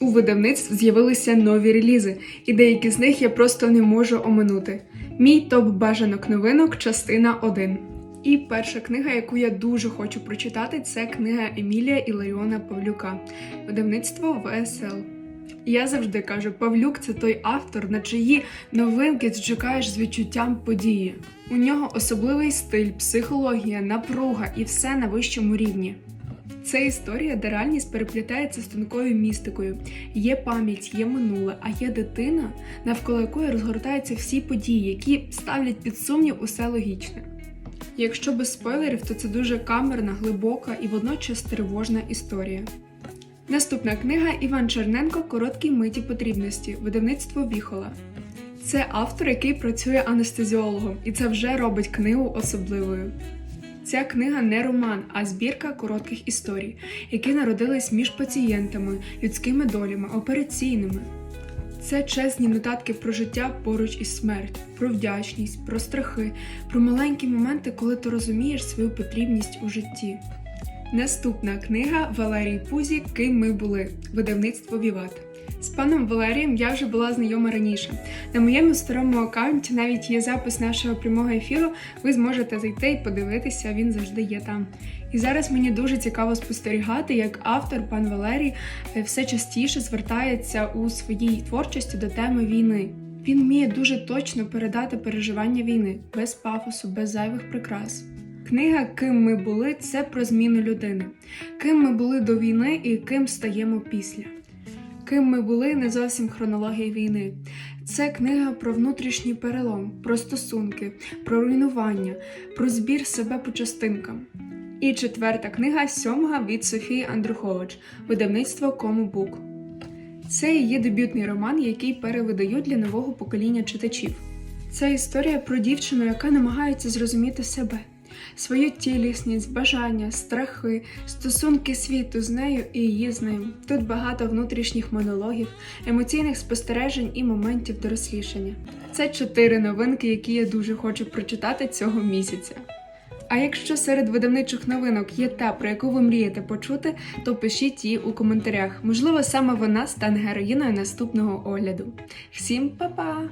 У видавництв з'явилися нові релізи, і деякі з них я просто не можу оминути. Мій топ бажанок новинок, частина 1. І перша книга, яку я дуже хочу прочитати, це книга Емілія Іларіона Павлюка, видавництво ВСЛ. Я завжди кажу, Павлюк це той автор, на чиї новинки ти чекаєш з відчуттям події. У нього особливий стиль, психологія, напруга і все на вищому рівні. Це історія, де реальність переплітається з тонкою містикою. Є пам'ять, є минуле, а є дитина, навколо якої розгортаються всі події, які ставлять під сумнів усе логічне. Якщо без спойлерів, то це дуже камерна, глибока і водночас тривожна історія. Наступна книга Іван Черненко Короткі миті потрібності, видавництво Віхола. Це автор, який працює анестезіологом, і це вже робить книгу особливою. Ця книга не роман, а збірка коротких історій, які народились між пацієнтами, людськими долями, операційними. Це чесні нотатки про життя поруч із смертю, про вдячність, про страхи, про маленькі моменти, коли ти розумієш свою потрібність у житті. Наступна книга Валерій Пузі Ким ми були, видавництво Віват. З паном Валерієм я вже була знайома раніше. На моєму старому аккаунті навіть є запис нашого прямого ефіру. Ви зможете зайти і подивитися, він завжди є там. І зараз мені дуже цікаво спостерігати, як автор пан Валерій е, все частіше звертається у своїй творчості до теми війни. Він вміє дуже точно передати переживання війни без пафосу, без зайвих прикрас. Книга Ким ми були це про зміну людини, ким ми були до війни і ким стаємо після. Ким ми були не зовсім хронологія війни. Це книга про внутрішній перелом, про стосунки, про руйнування, про збір себе по частинкам. І четверта книга сьомга від Софії Андрухович, видавництво Кому Бук. Це її дебютний роман, який перевидають для нового покоління читачів. Це історія про дівчину, яка намагається зрозуміти себе, свою тілісність, бажання, страхи, стосунки світу з нею і її з ним. Тут багато внутрішніх монологів, емоційних спостережень і моментів дорослішання. Це чотири новинки, які я дуже хочу прочитати цього місяця. А якщо серед видавничих новинок є та, про яку ви мрієте почути, то пишіть її у коментарях. Можливо, саме вона стане героїною наступного огляду. Всім па-па!